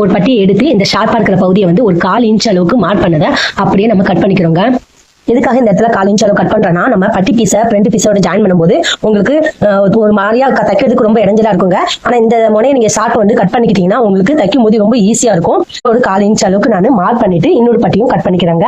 ஒரு பட்டி எடுத்து இந்த ஷார்ப்பா இருக்கிற பகுதியை வந்து ஒரு கால் இன்ச் அளவுக்கு மார்க் பண்ணதை அப்படியே நம்ம கட் பண்ணிக்கிறோங்க. எதுக்காக இந்த இடத்துல கால் இன்ச் அளவு கட் பண்றோம்னா நம்ம பட்டி பீஸை ஃப்ரண்ட் பீஸோட ஜாயின் பண்ணும்போது உங்களுக்கு ஒரு மாதிரியா தைக்கிறதுக்கு ரொம்ப இடைஞ்சலா இருக்குங்க. ஆனா இந்த முனையை நீங்க ஷார்ட் வந்து கட் பண்ணிக்கிட்டீங்கன்னா உங்களுக்கு தைக்கும் போது ரொம்ப ஈஸியா இருக்கும். ஒரு கால் இன்ச் அளவுக்கு நான் மார்க் பண்ணிட்டு இன்னொரு பட்டியும் கட் பண்ணிக்கிறேங்க.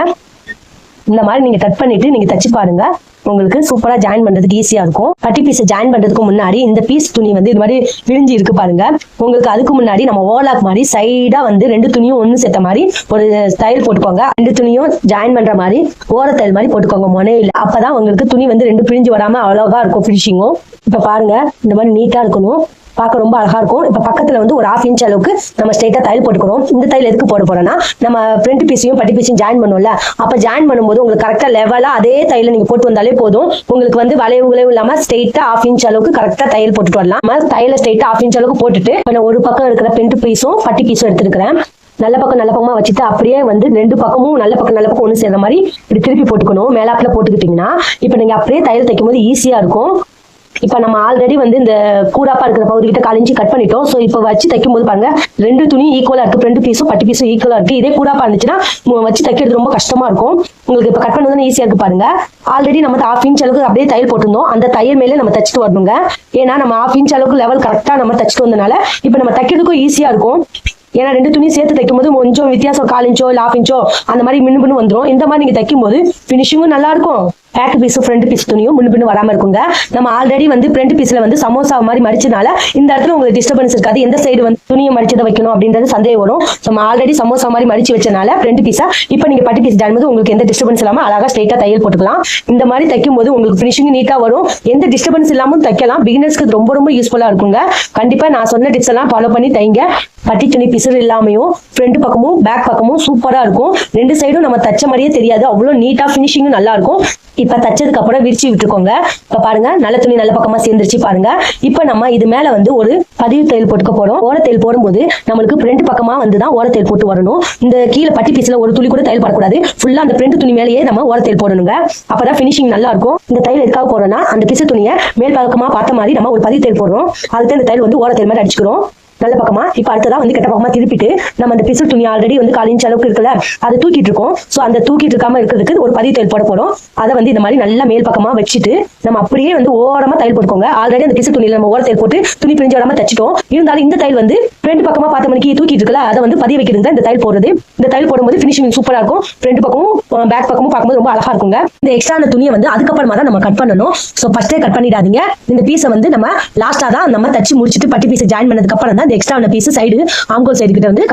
இந்த மாதிரி நீங்க கட் பண்ணிட்டு நீங்க தச்சு பாருங்க. உங்களுக்கு சூப்பரா ஜாயின் பண்றதுக்கு ஈஸியா இருக்கும். பட்டி பீஸ் ஜாயின் பண்றதுக்கு முன்னாடி இந்த பீஸ் துணி வந்து இது மாதிரி விரிஞ்சு இருக்கு பாருங்க. உங்களுக்கு அதுக்கு முன்னாடி நம்ம ஓலாக் மாதிரி சைடா வந்து ரெண்டு துணியும் ஒண்ணு சேர்த்த மாதிரி ஒரு ஸ்டைல் போட்டுக்கோங்க. ரெண்டு துணியும் ஜாயின் பண்ற மாதிரி ஓர தையல் மாதிரி போட்டுக்கோங்க முனையில. அப்பதான் உங்களுக்கு துணி வந்து ரெண்டு பிரிஞ்சு வராம அழகா இருக்கும் ஃபினிஷிங்கும் இப்ப பாருங்க இந்த மாதிரி நீட்டா இருக்கணும். பார்க்க ரொம்ப அழகா இருக்கும். இப்போ பக்கத்துல வந்து ஒரு ஹாஃப் இன்ச் அளவுக்கு நம்ம ஸ்ட்ரைட்டா தையல் போட்டுக்கிறோம். இந்த தையல் எதுக்கு போட போறோம்னா நம்ம ஃப்ரண்ட் பீஸையும் பட்டி பீஸையும் ஜாயின் பண்ணுவோம்ல அப்ப ஜாயின் பண்ணும்போது உங்களுக்கு கரெக்டா லெவலா அதே தையல நீங்க போட்டு வந்தாலே போதும். உங்களுக்கு வந்து வளைவுகளையும் இல்லாமல் இல்லாம ஸ்ட்ரைட்டா ஹாஃப் இன்ச் அளவுக்கு கரெக்டா தையல் போட்டுட்டு வரலாம். நம்ம தையல ஸ்ட்ரைட்டா ஹாஃப் இன்ச் அளவுக்கு போட்டுட்டு நான் ஒரு பக்கம் இருக்கிற ஃப்ரண்ட் பீஸும் பட்டி பீஸும் எடுத்துருக்கிறேன். நல்ல பக்கம் நல்ல பக்கமா வச்சுட்டு அப்படியே வந்து ரெண்டு பக்கமும் நல்ல பக்கம் நல்ல பக்கம் ஒன்று சேர்ந்த மாதிரி இப்படி திருப்பி போட்டுக்கணும். மேலாப்பில் போட்டுக்கிட்டீங்கன்னா இப்போ நீங்க அப்படியே தையல் தைக்கும் போது ஈஸியாக இருக்கும். இப்ப நம்ம ஆல்ரெடி வந்து இந்த கூடாப்பா இருக்கிற பகுதி கிட்ட காலிஞ்சி கட் பண்ணிட்டோம். சோ இப்ப வச்சு தைக்கும் போது பாருங்க ரெண்டு துணி ஈக்குவலா இருக்கு. ரெண்டு பீஸும் பட்டு பீஸும் ஈக்குவலா இருக்கு. இதே கூடாப்பா இருந்துச்சுன்னா வச்சு தைக்கிறது ரொம்ப கஷ்டமா இருக்கும். உங்களுக்கு இப்ப கட் பண்ணது ஈஸியா இருக்கு பாருங்க. ஆல்ரெடி நம்ம ஹாஃப் இன்ச் அளவுக்கு அப்படியே தையல் போட்டிருந்தோம். அந்த தையல் மேலே நம்ம தச்சுட்டு வரணுங்க. ஏன்னா நம்ம ஹாஃப் இன்ச் அளவுக்கு லெவல் கரெக்டா நம்ம தச்சுட்டு வந்தனால இப்ப நம்ம தைக்கிறதுக்கும் ஈஸியா இருக்கும். ஏன்னா ரெண்டு துணி சேர்த்து தைக்கும் போது கொஞ்சம் வித்தியாசம் கால் இன்ச்சோ இல்லை இன்ச்சோ அந்த மாதிரி மின்னு பின்னு இந்த மாதிரி நீங்க தைக்கும் போது ஃபினிஷிங்கும் நல்லா இருக்கும் பேக் பீஸும் ஃப்ரண்ட் பீஸ் துணியும் முன்னு பின்னு வராம இருக்குங்க. நம்ம ஆல்ரெடி வந்து ஃப்ரண்ட் பீஸ்ல வந்து சமோசா மாதிரி மடிச்சனால இந்த இடத்துல உங்களுக்கு டிஸ்டர்பன்ஸ் இருக்காது. எந்த சைடு வந்து துணியை மடிச்சதை வைக்கணும் அப்படின்றது சந்தேகம் வரும். நம்ம ஆல்ரெடி சமோசா மாதிரி மடிச்சு வச்சனால ஃப்ரண்ட் பீஸா இப்போ நீங்க பட்டு பீஸ் ஜாயின் உங்களுக்கு எந்த டிஸ்டர்பன்ஸ் இல்லாம அழகா ஸ்ட்ரைட்டா தையல் போட்டுக்கலாம். இந்த மாதிரி தைக்கும் போது உங்களுக்கு ஃபினிஷிங் நீட்டா வரும். எந்த டிஸ்டர்பன்ஸ் இல்லாமல் தைக்கலாம். பிகினர்ஸ்க்கு ரொம்ப ரொம்ப யூஸ்ஃபுல்லா இருக்குங்க. கண்டிப்பா நான் சொன்ன டிப்ஸ் எல்லாம் ஃபாலோ பண்ணி தைங்க. பட்டி துணி பிசுறு இல்லாமையும் ஃப்ரண்ட் பக்கமும் பேக் பக்கமும் சூப்பரா இருக்கும். ரெண்டு சைடும் நம்ம தச்ச மாதிரியே தெரியாது. அவ்வளவு நீட்டா ஃபினிஷிங்கும் நல்லா இருக்கும். இப்ப தச்சதுக்கு அப்புறம் விரிச்சு விட்டுக்கோங்க. இப்ப பாருங்க நல்ல துணி நல்ல பக்கமா சேர்ந்துருச்சு பாருங்க. இப்ப நம்ம இது மேல வந்து ஒரு பதிவு தையல் போட்டுக்க போறோம். ஓரத்தையல் போடும்போது நம்மளுக்கு ஃப்ரண்ட் பக்கமா வந்து தான் ஓரத்தையல் போட்டு வரணும். இந்த கீழே பட்டி பீஸ்ல ஒரு துளி கூட தையல் போடக்கூடாது ஃபுல்லாக அந்த ஃப்ரண்ட் துணி மேலேயே நம்ம ஓரத்தையல் போடணுங்க. அப்பதான் ஃபினிஷிங் நல்லா இருக்கும். இந்த தையல் எதுக்காக போறோம்னா அந்த பிசு துணியை மேல் பக்கமாக பார்த்த மாதிரி நம்ம ஒரு பதிவு தையல் போடுறோம். அதுக்கு இந்த தையல் வந்து ஓரத்தையல் மாதிரி அடிச்சுக்கிறோம். நல்ல பக்கமா இப்ப அடுத்ததா வந்து கெட்ட பக்கமா திருப்பிட்டு நம்ம அந்த பிசு துணி ஆல்ரெடி வந்து கால் இன்ச் அளவுக்கு இருக்குல்ல அதை தூக்கிட்டு இருக்கோம். சோ அந்த தூக்கிட்டு இருக்காம இருக்கிறதுக்கு ஒரு பதிவு தையல் போட போறோம். அதை வந்து இந்த மாதிரி நல்லா மேல் பக்கமா வச்சுட்டு நம்ம அப்படியே வந்து ஓரமா தையல் போட்டுக்கோங்க. ஆல்ரெடி அந்த பிசு துணியில நம்ம ஓர தையல் போட்டு துணி பிரிஞ்ச வராம தச்சிட்டோம். இருந்தாலும் இந்த தையல் வந்து ஃப்ரெண்ட் பக்கமா பார்த்த மணிக்கு தூக்கிட்டு இருக்கல அதை வந்து பதிய வைக்கிறது தான் இந்த தையல் போடுறது. இந்த தையல் போடும்போது ஃபினிஷிங் சூப்பரா இருக்கும். ஃப்ரெண்ட் பக்கமும் பேக் பக்கமும் பார்க்கும்போது ரொம்ப அழகா இருக்குங்க. இந்த எக்ஸ்ட்ரான துணியை வந்து அதுக்கப்புறமா தான் நம்ம கட் பண்ணணும். ஸோ ஃபர்ஸ்டே கட் பண்ணிடாதீங்க. இந்த பீஸை வந்து நம்ம லாஸ்டா தான் நம்ம தச்சு முடிச்சுட்டு பட்டி பீஸை ஜாயின் பண்ணதுக்கு அப்புறம் தான் இந்த எக்ஸ்ட்ரா பீஸ் சைடு ஆம்கோல் சைடு கிட்ட வந்து